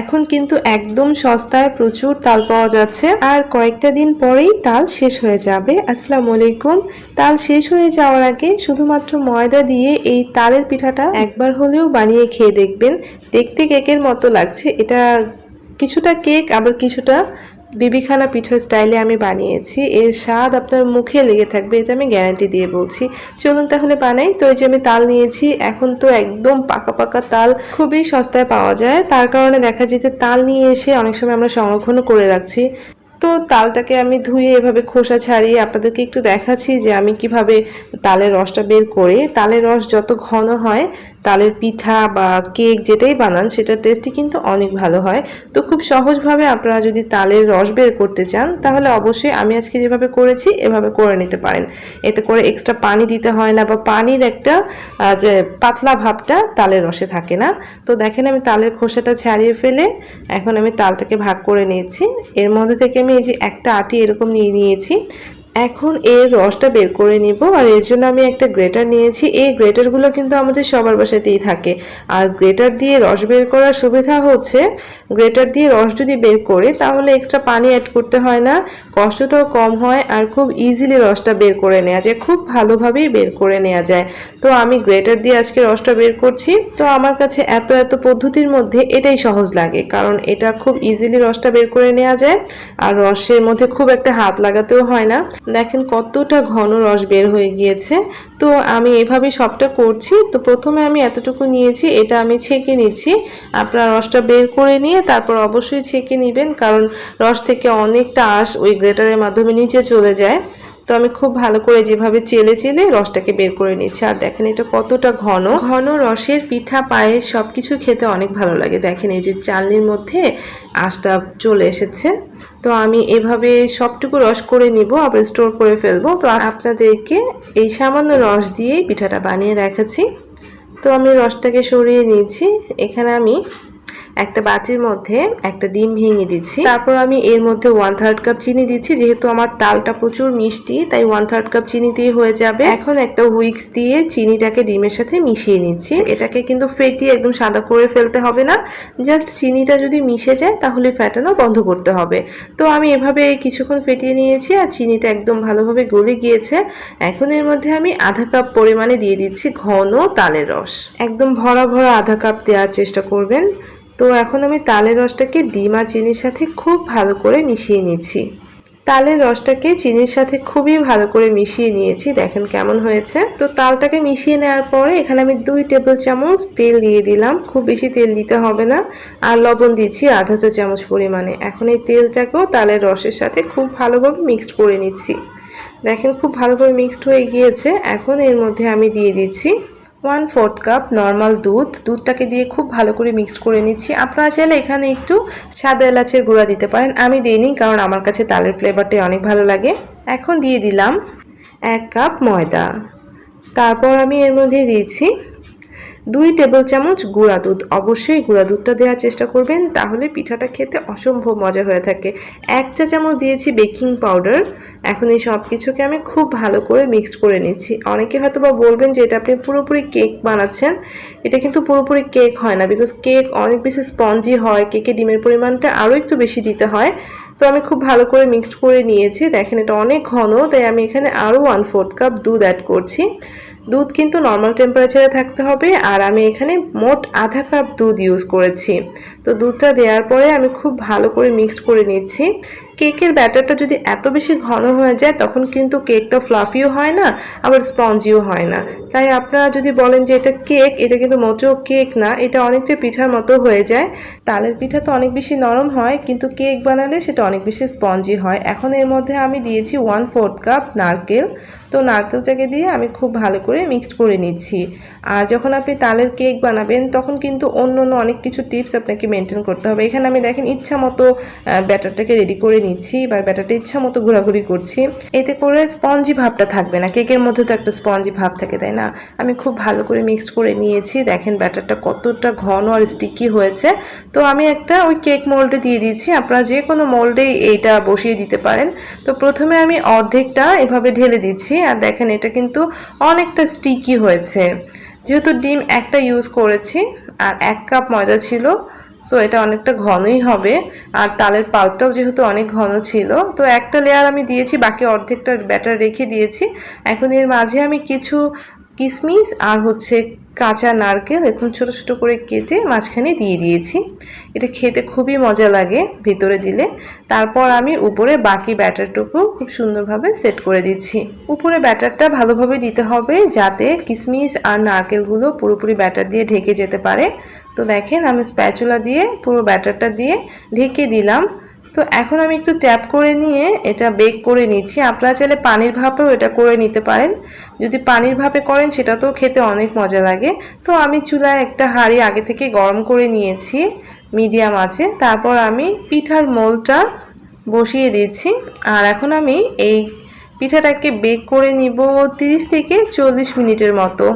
এখন কিন্তু একদম সস্তায় প্রচুর তাল পাওয়া যাচ্ছে। আর কয়েকটা দিন পরেই তাল শেষ হয়ে যাবে। আসসালামু আলাইকুম। তাল শেষ হয়ে যাওয়ার আগে শুধুমাত্র ময়দা দিয়ে এই তালের পিঠাটা একবার হলেও বানিয়ে খেয়ে দেখবেন। দেখতে কেকের মতো লাগছে। এটা কিছুটা কেক, আবার কিছুটা বিবিখানা পিঠার স্টাইলে আমি বানিয়েছি। এর স্বাদ আপনার মুখে লেগে থাকবে, এটা আমি গ্যারান্টি দিয়ে বলছি। চলুন তাহলে বানাই। তো এই যে আমি তাল নিয়েছি, এখন তো একদম পাকা পাকা তাল খুবই সস্তায় পাওয়া যায়। তার কারণে দেখা যায় যে তাল নিয়ে এসে অনেক সময় আমরা সংরক্ষণও করে রাখছি। তো তালটাকে আমি ধুয়ে এভাবে খোসা ছাড়িয়ে আপনাদেরকে একটু দেখাচ্ছি যে আমি কীভাবে তালের রসটা বের করে। তালের রস যত ঘন হয় তালের পিঠা বা কেক যেটাই বানান, সেটার টেস্টই কিন্তু অনেক ভালো হয়। তো খুব সহজভাবে আপনারা যদি তালের রস বের করতে চান, তাহলে অবশ্যই আমি আজকে যেভাবে করেছি, এভাবে করে নিতে পারেন। এতে করে এক্সট্রা পানি দিতে হয় না বা পানির একটা যে পাতলা ভাবটা তালের রসে থাকে না। তো দেখেন আমি তালের খোসাটা ছাড়িয়ে ফেলে এখন আমি তালটাকে ভাগ করে নিয়েছি। এর মধ্যে থেকে আমি এই যে একটা আটি এরকম নিয়ে নিয়েছি। এখন এর রসটা বের করে নিব আর এর জন্য আমি একটা গ্রেটার নিয়েছি। এই গ্রেটারগুলো কিন্তু আমাদের সবার বাসাতেই থাকে। আর গ্রেটার দিয়ে রস বের করার সুবিধা হচ্ছে, গ্রেটার দিয়ে রস যদি বের করে তাহলে এক্সট্রা পানি অ্যাড করতে হয় না, কষ্টটাও কম হয় আর খুব ইজিলি রসটা বের করে নেওয়া যায়, খুব ভালোভাবেই বের করে নেওয়া যায়। তো আমি গ্রেটার দিয়ে আজকে রসটা বের করছি। তো আমার কাছে এত এত পদ্ধতির মধ্যে এটাই সহজ লাগে, কারণ এটা খুব ইজিলি রসটা বের করে নেওয়া যায়। আর রসের মধ্যে খুব একটা হাত লাগাতেও হয় না। দেখেন কতটা ঘন রস বের হয়ে গিয়েছে। তো আমি এভাবে সবটা করছি। তো প্রথমে আমি এতটুকু নিয়েছি, এটা আমি ছেঁকে নিচ্ছি। আপনার রসটা বের করে নিয়ে তারপর অবশ্যই ছেঁকে নেবেন, কারণ রস থেকে অনেকটা আঁশ ওই গ্রেটারের মাধ্যমে নিচে চলে যায়। তো আমি খুব ভালো করে যেভাবে চেলে চেলে রসটাকে বের করে নিচ্ছি আর দেখেন এটা কতটা ঘন। ঘন রসের পিঠা পায়েস সব কিছু খেতে অনেক ভালো লাগে। দেখেন এই যে চালনির মধ্যে আঁশটা চলে এসেছে। তো আমি এভাবে সবটুকু রস করে নিব, আবার স্টোর করে ফেলব। তো আপনাদেরকে এই সামান্য রস দিয়েই পিঠাটা বানিয়ে রেখেছি তো আমি রসটাকে সরিয়ে নিয়েছি। এখানে আমি একটা বাটির মধ্যে একটা ডিম ভেঙে দিচ্ছি। তারপর আমি এর মধ্যে ওয়ান থার্ড কাপ চিনি দিচ্ছি, যেহেতু আমার তালটা প্রচুর মিষ্টি, তাই ওয়ান থার্ড কাপ চিনি দিয়ে হয়ে যাবে। এখন একটা হুইক্স দিয়ে চিনিটাকে ডিমের সাথে মিশিয়ে নিচ্ছি। এটাকে কিন্তু ফেটিয়ে একদম সাদা করে ফেলতে হবে না। জাস্ট চিনিটা যদি মিশে যায়, তাহলে ফ্যাটানো বন্ধ করতে হবে। তো আমি এভাবে কিছুক্ষণ ফেটিয়ে নিয়েছি আর চিনিটা একদম ভালোভাবে গলে গিয়েছে। এখন এর মধ্যে আমি আধা কাপ পরিমাণে দিয়ে দিচ্ছি ঘন তালের রস। একদম ভরা ভরা আধা কাপ দেওয়ার চেষ্টা করবেন। তো এখন আমি তালের রসটাকে ডিম আর চিনির সাথে খুব ভালো করে মিশিয়ে নিচ্ছি। তালের রসটাকে চিনির সাথে খুবই ভালো করে মিশিয়ে নিয়েছি, দেখেন কেমন হয়েছে। তো তালটাকে মিশিয়ে নেওয়ার পরে এখানে আমি দুই টেবিল চামচ তেল দিয়ে দিলাম, খুব বেশি তেল দিতে হবে না। আর লবণ দিচ্ছি আধা চা চামচ পরিমাণে। এখন এই তেলটাকেও তালের রসের সাথে খুব ভালোভাবে মিক্সড করে নিচ্ছি। দেখেন খুব ভালোভাবে মিক্সড হয়ে গিয়েছে। এখন এর মধ্যে আমি দিয়ে দিচ্ছি ওয়ান ফোর্থ কাপ নর্মাল দুধ। দুধটাকে দিয়ে খুব ভালো করে মিক্স করে নিচ্ছি। আপনারা চাইলে এখানে একটু সাদা এলাচের গুঁড়া দিতে পারেন। আমি দিইনি কারণ আমার কাছে তালের ফ্লেভারটাই অনেক ভালো লাগে। এখন দিয়ে দিলাম এক কাপ ময়দা। তারপর আমি এর মধ্যে দিয়েছি দুই টেবিল চামচ গুঁড়া দুধ। অবশ্যই গুঁড়া দুধটা দেওয়ার চেষ্টা করবেন, তাহলে পিঠাটা খেতে অসম্ভব মজা হয়ে থাকে। এক চা চামচ দিয়েছি বেকিং পাউডার। এখন এই সব কিছুকে আমি খুব ভালো করে মিক্সড করে নিচ্ছি। অনেকে হয়তো বা বলবেন যে এটা আপনি পুরোপুরি কেক বানাচ্ছেন। এটা কিন্তু পুরোপুরি কেক হয় না বিকজ কেক অনেক বেশি স্পঞ্জি হয় কেকে ডিমের পরিমাণটা আরও একটু বেশি দিতে হয়। তো আমি খুব ভালো করে মিক্সড করে নিয়েছি। দেখেন এটা অনেক ঘন, তাই আমি এখানে আরও ওয়ান ফোর্থ কাপ দুধ অ্যাড করছি। দুধ কিন্তু নর্মাল টেম্পারেচারে থাকতে হবে আর আমি এখানে মোট আধা কাপ দুধ ইউজ করেছি। তো দুধটা দেওয়ার পরে আমি খুব ভালো করে মিক্সড করে নিচ্ছি। কেকের ব্যাটারটা যদি এত বেশি ঘন হয়ে যায়, তখন কিন্তু কেকটা ফ্লাফিও হয় না, আবার স্পঞ্জিও হয় না। তাই আপনারা যদি বলেন যে এটা কেক, এটা কিন্তু মোটেও কেক না, এটা অনেকটা পিঠার মতো হয়ে যায়। তালের পিঠা তো অনেক বেশি নরম হয়, কিন্তু কেক বানালে সেটা অনেক বেশি স্পঞ্জি হয়। এখন এর মধ্যে আমি দিয়েছি ওয়ান ফোর্থ কাপ নারকেল। তো নারকেলটাকে দিয়ে আমি খুব ভালো করে মিক্সড করে নিচ্ছি। আর যখন আপনি তালের কেক বানাবেন, তখন কিন্তু অন্য অন্য অনেক কিছু টিপস আপনাকে মেনটেন করতে হবে। এখানে আমি দেখেন ইচ্ছা মতো ব্যাটারটাকে রেডি করে নিচ্ছি বা ব্যাটারটা ইচ্ছা মতো ঘোরাঘুরি করছি। এতে করে স্পঞ্জি ভাবটা থাকবে না, কেকের মধ্যে তো একটা স্পঞ্জি ভাব থাকে, তাই না? আমি খুব ভালো করে মিক্সড করে নিয়েছি, দেখেন ব্যাটারটা কতটা ঘন আর স্টিকি হয়েছে। তো আমি একটা ওই কেক মোল্ডে দিয়ে দিয়েছি আপনারা যে কোনো মোল্ডেই এইটা বসিয়ে দিতে পারেন। তো প্রথমে আমি অর্ধেকটা এভাবে ঢেলে দিচ্ছি, আর দেখেন এটা কিন্তু অনেকটা স্টিকি হয়েছে। যেহেতু ডিম একটা ইউজ করেছি, আর এক কাপ ময়দা ছিল সো এটা অনেকটা ঘনই হবে। আর তালের পাল্পটাও যেহেতু অনেক ঘন ছিল, তো একটা লেয়ার আমি দিয়েছি, বাকি অর্ধেকটা ব্যাটার রেখে দিয়েছি। এখন এর মাঝে আমি কিছু কিশমিশ আর হচ্ছে কাঁচা নারকেল এখন ছোট ছোট করে কেটে মাঝখানে দিয়ে দিয়েছি। এটা খেতে খুবই মজা লাগে ভিতরে দিলে। তারপর আমি উপরে বাকি ব্যাটারটুকু খুব সুন্দরভাবে সেট করে দিচ্ছি। উপরে ব্যাটারটা ভালোভাবে দিতে হবে যাতে কিশমিশ আর নারকেলগুলো পুরোপুরি ব্যাটার দিয়ে ঢেকে যেতে পারে। তো দেখেন আমি স্প্যাচুলা দিয়ে পুরো ব্যাটারটা দিয়ে ঢেকে দিলাম। তো এখন আমি একটু ট্যাপ করে নিয়ে এটা বেক করে নিচ্ছি। আপনারা চাইলে পানির ভাপেও এটা করে নিতে পারেন। যদি পানির ভাপে করেন সেটা তো খেতে অনেক মজা লাগে। তো আমি চুলায় একটা হাঁড়ি আগে থেকে গরম করে নিয়েছি মিডিয়াম আছে। তারপর আমি পিঠার মোলটা বসিয়ে দিচ্ছি। আর এখন আমি এই পিঠাটাকে বেক করে নিব তিরিশ থেকে চল্লিশ মিনিটের মতো।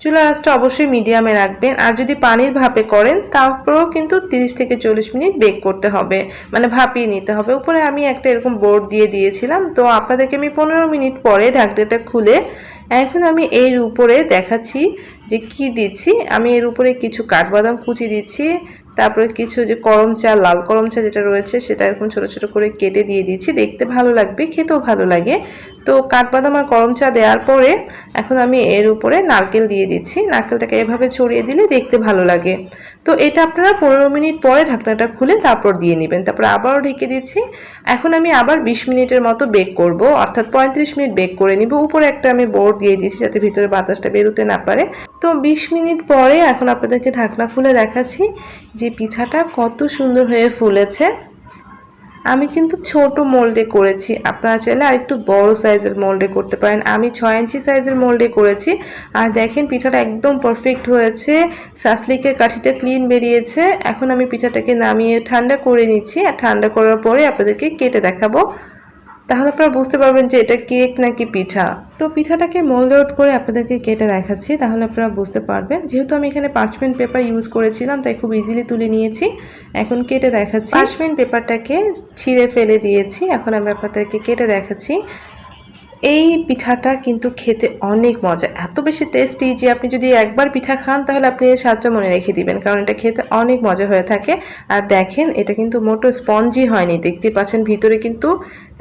চুলা আঁচটা অবশ্যই মিডিয়ামে রাখবেন। আর যদি পানির ভাপে করেন, তারপরেও কিন্তু 30 থেকে চল্লিশ মিনিট বেক করতে হবে। মানে ভাপিয়ে নিতে হবে। উপরে আমি একটা এরকম বোর্ড দিয়ে দিয়েছিলাম। তো আপনাদেরকে আমি পনেরো মিনিট পরে ঢাকনাটা খুলে এখন আমি এর উপরে দেখাচ্ছি যে কি দিচ্ছি। আমি এর উপরে কিছু কাঠবাদাম কুচি দিচ্ছি। তারপরে কিছু যে করম চা, লাল করম চা যেটা রয়েছে, সেটা এরকম ছোট ছোট করে কেটে দিয়ে দিচ্ছি। দেখতে ভালো লাগবে, খেতেও ভালো লাগে। তো কাঠবাদাম আর করম চা দেওয়ার পরে এখন আমি এর উপরে নারকেল দিয়ে দিচ্ছি। নারকেলটাকে এভাবে ছড়িয়ে দিলে দেখতে ভালো লাগে। তো এটা আপনারা পনেরো মিনিট পরে ঢাকনাটা খুলে তারপর দিয়ে নেবেন। তারপর আবারও ঢেকে দিচ্ছি। এখন আমি আবার বিশ মিনিটের মতো বেক করব। অর্থাৎ পঁয়ত্রিশ মিনিট বেক করে নিব। উপরে একটা আমি বোর্ড দিয়ে দিয়েছি যাতে ভিতরে বাতাসটা বেরোতে না পারে। তো বিশ মিনিট পরে এখন আপনাদেরকে ঢাকনা খুলে দেখাচ্ছি যে পিঠাটা কত সুন্দর হয়ে ফুলেছে। আমি কিন্তু ছোট মোল্ডে করেছি। আপনারা চাইলে আর একটু বড় সাইজের মোল্ডে করতে পারেন। আমি ছয় ইঞ্চি সাইজের মোল্ডে করেছি। আর দেখেন, পিঠাটা একদম পারফেক্ট হয়েছে। সাসলিকের কাঠিটা ক্লিন বেরিয়েছে। এখন আমি পিঠাটাকে নামিয়ে ঠান্ডা করে নিচ্ছি। আর ঠান্ডা করার পরে আপনাদেরকে কেটে দেখাবো। তাহলে আপনারা বুঝতে পারবেন যে এটা কেক নাকি পিঠা। তো পিঠাটাকে মোল্ড আউট করে আপনাদেরকে কেটে দেখাচ্ছি, তাহলে আপনারা বুঝতে পারবেন। যেহেতু আমি এখানে পার্চমেন্ট পেপার ইউজ করেছিলাম, তাই খুব ইজিলি তুলে নিয়েছি। এখন কেটে দেখাচ্ছি। পার্চমেন্ট পেপারটাকে ছিঁড়ে ফেলে দিয়েছি, এখন আমি আপনাদেরকে কেটে দেখাচ্ছি। এই পিঠাটা কিন্তু খেতে অনেক মজা। এত বেশি টেস্টি যে আপনি যদি একবার পিঠা খান, তাহলে আপনি এর স্বাদটা মনে রেখে দিবেন, কারণ এটা খেতে অনেক মজা হয়ে থাকে। আর দেখেন, এটা কিন্তু মোটো স্পঞ্জি হয়নি, দেখতে পাচ্ছেন ভিতরে কিন্তু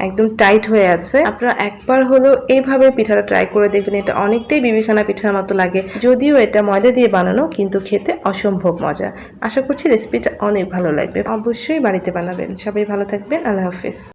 একদম টাইট হয়ে আছে। আপনারা একবার হলেও এইভাবে পিঠাটা ট্রাই করে দেখবেন, এটা অনেকটাই বিবিখানা পিঠার মতো লাগে। যদিও এটা ময়দা দিয়ে বানানো, কিন্তু খেতে অসম্ভব মজা। আশা করছি রেসিপিটা অনেক ভালো লাগবে। অবশ্যই বাড়িতে বানাবেন। সবাই ভালো থাকবেন। আল্লাহ হাফিজ।